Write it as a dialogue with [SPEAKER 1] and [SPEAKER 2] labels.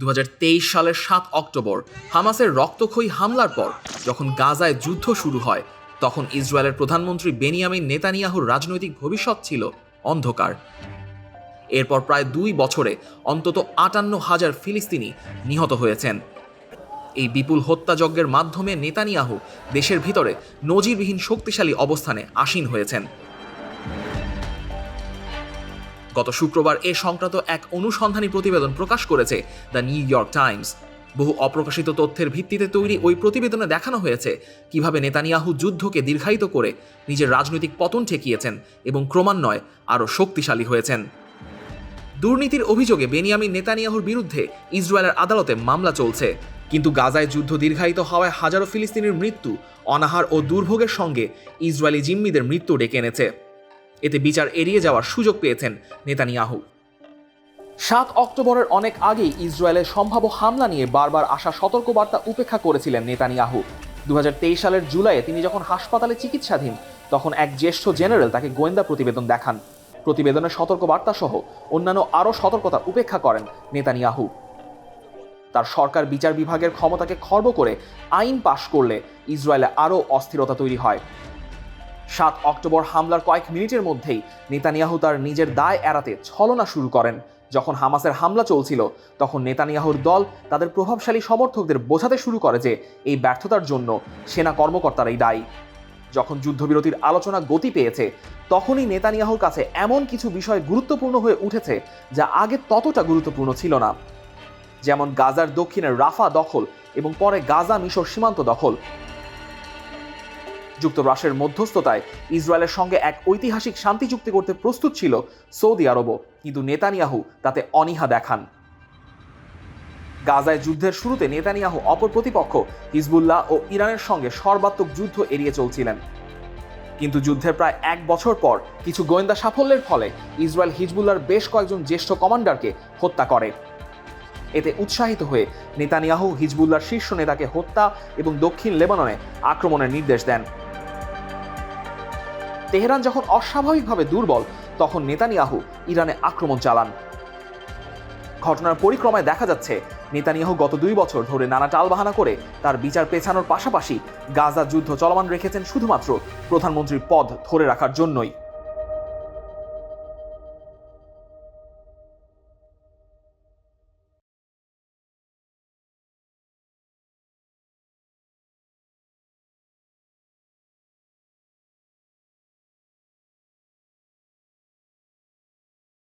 [SPEAKER 1] দু সালের সাত অক্টোবর হামাসের রক্তক্ষয়ী হামলার পর যখন গাজায় যুদ্ধ শুরু হয় তখন ইসরায়েলের প্রধানমন্ত্রী বেনিয়ামিন নেতানিয়াহুর রাজনৈতিক ভবিষ্যৎ ছিল অন্ধকার এরপর প্রায় দুই বছরে অন্তত আটান্ন হাজার ফিলিস্তিনি নিহত হয়েছেন এই বিপুল হত্যাযজ্ঞের মাধ্যমে নেতানিয়াহু দেশের ভিতরে নজিরবিহীন শক্তিশালী অবস্থানে আসীন হয়েছেন গত শুক্রবার এ সংক্রান্ত এক অনুসন্ধানী প্রতিবেদন প্রকাশ করেছে দ্য নিউ ইয়র্ক টাইমস বহু অপ্রকাশিত তথ্যের ভিত্তিতে তৈরি ওই প্রতিবেদনে দেখানো হয়েছে কিভাবে নেতানিয়াহু যুদ্ধকে দীর্ঘায়িত করে নিজের রাজনৈতিক পতন ঠেকিয়েছেন এবং ক্রমান্বয়ে আরও শক্তিশালী হয়েছেন দুর্নীতির অভিযোগে বেনিয়ামিন নেতানিয়াহুর বিরুদ্ধে ইসরায়েলের আদালতে মামলা চলছে কিন্তু গাজায় যুদ্ধ দীর্ঘায়িত হওয়ায় হাজারো ফিলিস্তিনির মৃত্যু অনাহার ও দুর্ভোগের সঙ্গে ইসরায়েলি জিম্মিদের মৃত্যু ডেকে এনেছে এতে বিচার এড়িয়ে যাওয়ার সুযোগ পেয়েছেন নেতানিয়াহু সাত অক্টোবরের অনেক আগেই ইসরায়েলের সম্ভাব্য হামলা নিয়ে বারবার আসা সতর্কবার্তা উপেক্ষা করেছিলেন নেতানিয়াহু দু সালের জুলাইয়ে তিনি যখন হাসপাতালে চিকিৎসাধীন তখন এক জ্যেষ্ঠ জেনারেল তাকে গোয়েন্দা প্রতিবেদন দেখান প্রতিবেদনে সতর্কবার্তা সহ অন্যান্য আরও সতর্কতা উপেক্ষা করেন নেতানিয়াহু তার সরকার বিচার বিভাগের ক্ষমতাকে খর্ব করে আইন পাশ করলে ইসরায়েলে আরও অস্থিরতা তৈরি হয় সাত অক্টোবর হামলার কয়েক মিনিটের মধ্যেই নেতানিয়াহু তার নিজের দায় এড়াতে ছলনা শুরু করেন যখন হামাসের হামলা চলছিল তখন নেতানিয়াহুর দল তাদের প্রভাবশালী সমর্থকদের বোঝাতে শুরু করে যে এই ব্যর্থতার জন্য সেনা কর্মকর্তারাই দায়ী যখন যুদ্ধবিরতির আলোচনা গতি পেয়েছে তখনই নেতানিয়াহুর কাছে এমন কিছু বিষয় গুরুত্বপূর্ণ হয়ে উঠেছে যা আগে ততটা গুরুত্বপূর্ণ ছিল না যেমন গাজার দক্ষিণে রাফা দখল এবং পরে গাজা মিশর সীমান্ত দখল যুক্তরাষ্ট্রের মধ্যস্থতায় ইসরায়েলের সঙ্গে এক ঐতিহাসিক শান্তি চুক্তি করতে প্রস্তুত ছিল সৌদি আরবও কিন্তু নেতানিয়াহু তাতে অনীহা দেখান গাজায় যুদ্ধের শুরুতে নেতানিয়াহু অপর প্রতিপক্ষ হিজবুল্লাহ ও ইরানের সঙ্গে সর্বাত্মক যুদ্ধ এড়িয়ে চলছিলেন কিন্তু যুদ্ধের প্রায় এক বছর পর কিছু গোয়েন্দা সাফল্যের ফলে ইসরায়েল হিজবুল্লার বেশ কয়েকজন জ্যেষ্ঠ কমান্ডারকে হত্যা করে এতে উৎসাহিত হয়ে নেতানিয়াহু হিজবুল্লার শীর্ষ নেতাকে হত্যা এবং দক্ষিণ লেবাননে আক্রমণের নির্দেশ দেন তেহরান যখন অস্বাভাবিকভাবে দুর্বল তখন নেতানিয়াহু ইরানে আক্রমণ চালান ঘটনার পরিক্রমায় দেখা যাচ্ছে নেতানিয়াহু গত দুই বছর ধরে নানা টালবাহানা করে তার বিচার পেছানোর পাশাপাশি গাজা যুদ্ধ চলমান রেখেছেন শুধুমাত্র প্রধানমন্ত্রীর পদ ধরে রাখার জন্যই